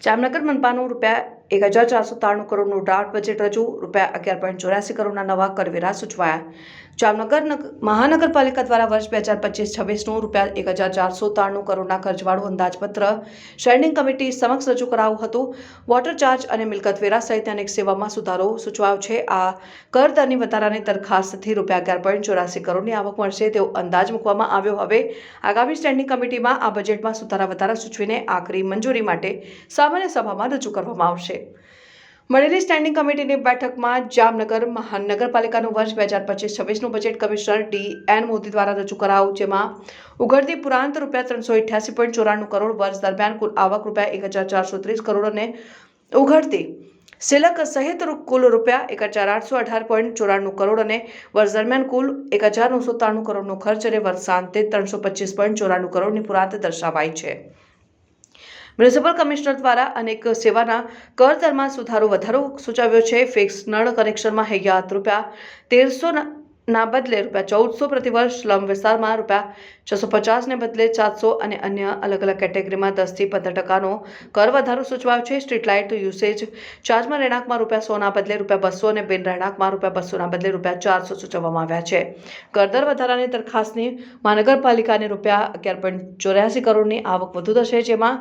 જામનગર મનપાનું રૂપિયા એક હજાર ચારસો ત્રાણું કરોડનું ડ્રાફ્ટ બજેટ રજૂ. રૂપિયા અગિયાર પોઈન્ટ ચોર્યાસી કરોડના નવા કરવેરા સૂચવાયા. જામનગર નગ- મહાનગરપાલિકા દ્વારા વર્ષ બે હજાર પચીસ છવ્વીસનું રૂપિયા એક હજાર ચારસો ત્રાણું કરોડના ખર્ચવાળું અંદાજપત્ર સ્ટેન્ડિંગ કમિટી સમક્ષ રજૂ કરાયું હતું. વોટર ચાર્જ અને મિલકત વેરા સહિત અનેક સેવામાં સુધારો સૂચવાયો છે. આ કર દરની વધારાની દરખાસ્તથી રૂપિયા અગિયાર પોઈન્ટ ચોરાસી કરોડની આવક મળશે તેવો અંદાજ મૂકવામાં આવ્યો. હવે આગામી સ્ટેન્ડિંગ કમિટીમાં આ બજેટમાં સુધારા વધારા સૂચવીને આખરી મંજૂરી માટે સામાન્ય સભામાં રજૂ કરવામાં આવશે. મળેલી સ્ટેન્ડિંગ કમિટીની બેઠકમાં જામનગર મહાનગરપાલિકાનું વર્ષ બે હજાર પચીસ છવ્વીસનું budget commissioner D N Modi દ્વારા રજૂ કરાયું, જેમાં ઉઘડતી પુરાંત રૂપિયા ત્રણસો અઠ્યાસી પોઈન્ટ ચોરાણું કરોડ, વર્ષ દરમિયાન કુલ આવક રૂપિયા એક હજાર ચારસો ત્રીસ કરોડ અને ઉઘડતી સિલક સહિત કુલ રૂપિયા એક હજાર આઠસો અઢાર પોઈન્ટ ચોરાણું કરોડ અને વર્ષ દરમિયાન કુલ એક હજાર નવસો ત્રાણું કરોડનો ખર્ચ અને વર્ષાંતે ત્રણસો પચીસ પોઈન્ટ ચોરાણું કરોડની પુરાંત દર્શાવાઈ છે. મ્યુનિસિપલ કમિશનર દ્વારા અનેક સેવાના કર દરમાં સુધારો વધારો સૂચવ્યો છે. ફિક્સ નળ કનેક્શનમાં હૈયાત રૂપિયા તેરસો ના બદલે રૂપિયા ચૌદસો પ્રતિવર્ષ સ્લમ વિસ્તારમાં રૂપિયા છસો પચાસને બદલે ચારસો અને અન્ય અલગ અલગ કેટેગરીમાં દસથી પંદર ટકાનો કર વધારો સૂચવાયો છે. સ્ટ્રીટ લાઇટ યુસેજ ચાર્જમાં રહેણાંકમાં રૂપિયા સોના બદલે રૂપિયા બસો અને બિન રહેણાંકમાં રૂપિયા બસોના બદલે રૂપિયા ચારસો સૂચવવામાં આવ્યા છે. કરદર વધારાની દરખાસ્તની મહાનગરપાલિકાને રૂપિયા અગિયાર પોઈન્ટ ચોર્યાસી કરોડની આવક વધુ થશે, જેમાં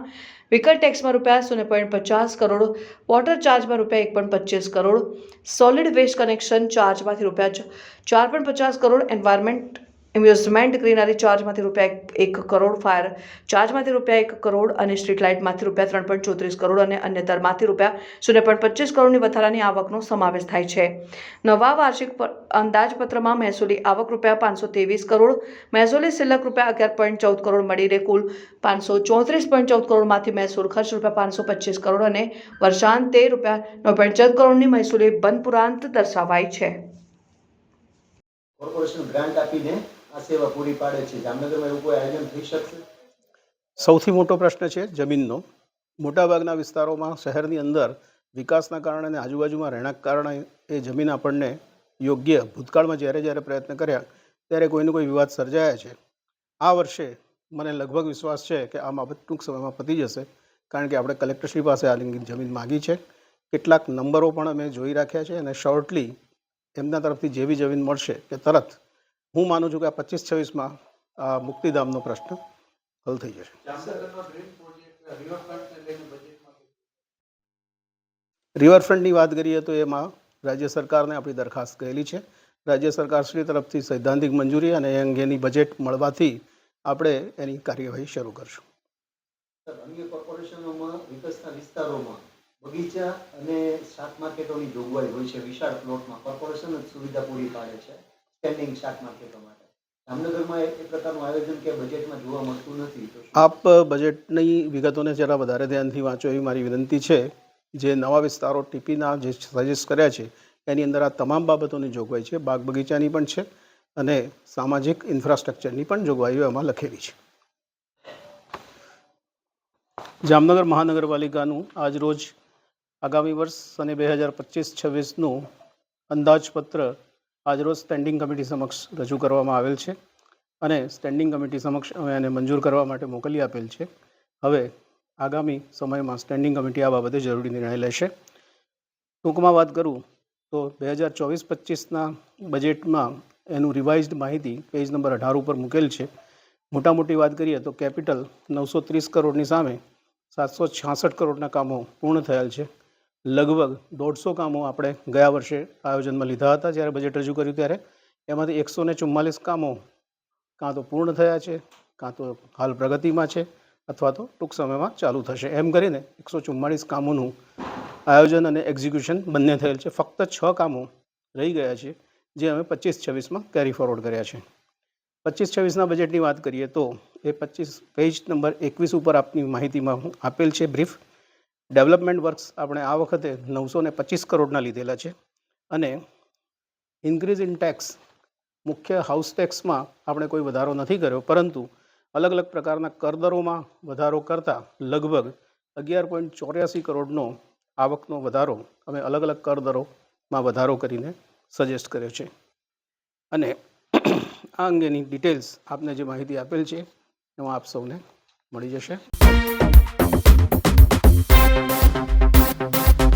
વ્હીકલ ટેક્સમાં રૂપિયા શૂન્ય પોઈન્ટ પચાસ કરોડ વોટર ચાર્જમાં રૂપિયા એક પોઈન્ટ પચીસ કરોડ સોલિડ વેસ્ટ કનેક્શન ચાર્જમાંથી રૂપિયા ચાર પોઈન્ટ પચાસ કરોડ એન્વાયરમેન્ટ ઇન્વેસ્ટમેન્ટ ગ્રીનરી ચાર્જમાંથી રૂપિયા એક- કરોડ ફાયર ચાર્જમાંથી રૂપિયા એક કરોડ અને સ્ટ્રીટ લાઇટમાંથી રૂપિયા ત્રણ પોઈન્ટ ચોત્રીસ કરોડ અને અન્ય દરમાંથી રૂપિયા શૂન્ય પોઈન્ટ પચીસ કરોડની વધારાની આવકનો સમાવેશ થાય છે. નવા વાર્ષિક અંદાજપત્રમાં મહેસૂલી આવક રૂપિયા પાંચસો ત્રેવીસ કરોડ, મહેસૂલી સિલક રૂપિયા અગિયાર પોઈન્ટ ચૌદ કરોડ મળીને કુલ પાંચસો ચોત્રીસ પોઈન્ટ ચૌદ કરોડમાંથી મહેસૂલ ખર્ચ રૂપિયા પાંચસો પચીસ કરોડ અને વર્ષાંતે રૂપિયા નવ પોઈન્ટ ચૌદ કરોડની મહેસૂલી બંધ પુરાંત દર્શાવાઈ છે. કોર્પોરેશન ગ્રાન્ટ આપીને સૌથી મોટો પ્રશ્ન છે જમીનનો. મોટાભાગના વિસ્તારોમાં શહેરની અંદર વિકાસના કારણે અને આજુબાજુમાં રહેણાંક કારણે એ જમીન આપણને યોગ્ય ભૂતકાળમાં જ્યારે જ્યારે પ્રયત્ન કર્યા ત્યારે કોઈને કોઈ વિવાદ સર્જાયા છે. આ વર્ષે મને લગભગ વિશ્વાસ છે કે આ બાબત ટૂંક સમયમાં પતી જશે કારણ કે આપણે કલેક્ટરશ્રી પાસે આ લિંક જમીન માગી છે. કેટલાક નંબરો પણ અમે જોઈ રાખ્યા છે અને શોર્ટલી એમના તરફથી જેવી જમીન મળશે કે તરત હું માનું છું કે આ પચીસ છવ્વીસમાં આ મુક્તિધામનો પ્રશ્ન હલ થઈ જશે. રિવરફ્રન્ટની વાત કરીએ તો એમાં રાજ્ય સરકારને આપણી દરખાસ્ત કરેલી છે. રાજ્ય સરકારશ્રી તરફથી સૈદ્ધાંતિક મંજૂરી અને એ અંગેની બજેટ મળવાથી આપણે એની કાર્યવાહી શરૂ કરશું. અન્ય કોર્પોરેશનોમાં વિકસતા વિસ્તારોમાં બગીચા અને શાક માર્કેટોની જોગવાઈ હોય છે વિશાળ પ્લોટમાં કોર્પોરેશન જ સુવિધા પૂરી પાડે છે. સ્ટેન્ડિંગ શાક માર્કેટો માટે. આપ બજેટની વિગતોને જરા વધારે ધ્યાનથી વાંચો એવી મારી વિનંતી છે. જે નવા વિસ્તારો ટીપીના જે સજેસ્ટ કર્યા છે, એની અંદર આ તમામ બાબતોની જોગવાઈ છે. બાગ બગીચાની પણ છે અને સામાજિક ઇન્ફ્રાસ્ટ્રક્ચરની પણ જોગવાઈઓ એમાં લખેલી છે. જામનગર મહાનગરપાલિકાનું આજ રોજ આગામી વર્ષ અને બે હજાર પચીસ છવ્વીસનું અંદાજપત્ર આજરોજ સ્ટેન્ડિંગ કમિટી સમક્ષ રજૂ કરવામાં આવેલ છે અને સ્ટેન્ડિંગ કમિટી સમક્ષ અમે એને મંજૂર કરવા માટે મોકલી આપેલ છે. હવે આગામી સમયમાં સ્ટેન્ડિંગ કમિટી આ બાબતે જરૂરી નિર્ણય લેશે. ટૂંકમાં વાત કરું તો બે હજાર ચોવીસ પચીસના બજેટમાં એનું રિવાઇઝડ માહિતી પેજ નંબર અઢાર ઉપર મૂકેલ છે. મોટા મોટી વાત કરીએ તો કેપિટલ નવસો ત્રીસ કરોડની સામે સાતસો છાસઠ કરોડના કામો પૂર્ણ થયેલ છે. લગભગ દોઢસો કામો આપણે ગયા વર્ષે આયોજનમાં લીધા હતા જ્યારે બજેટ રજૂ કર્યું ત્યારે. એમાંથી એકસો ને ચુમ્માલીસ કામો કાં તો પૂર્ણ થયા છે, કાં તો હાલ પ્રગતિમાં છે અથવા તો ટૂંક સમયમાં ચાલુ થશે. એમ કરીને એકસો ચુમ્માળીસ કામોનું આયોજન અને એક્ઝિક્યુશન બંને થયેલ છે. ફક્ત છ કામો રહી ગયા છે, જે અમે પચીસ છવ્વીસમાં કેરી ફોરવર્ડ કર્યા છે. પચીસ છવ્વીસના બજેટની વાત કરીએ તો એ પચીસ પેજ નંબર એકવીસ ઉપર આપની માહિતીમાં આપેલ છે બ્રીફ ડેવલપમેન્ટ વર્ક્સ આપણે આ વખતે નવસો ને પચીસ કરોડના લીધેલા છે. અને ઇન્ક્રીઝ ઇન ટેક્સ મુખ્ય હાઉસ ટેક્સમાં આપણે કોઈ વધારો નથી કર્યો, પરંતુ અલગ અલગ પ્રકારના કરદરોમાં વધારો કરતાં લગભગ અગિયાર પોઈન્ટ ચોર્યાસી કરોડનો આવકનો વધારો અમે અલગ અલગ કરદરોમાં વધારો કરીને સજેસ્ટ કર્યો છે. અને આ અંગેની ડિટેલ્સ આપને જે માહિતી આપેલ છે, એમાં આપ સૌને મળી જશે.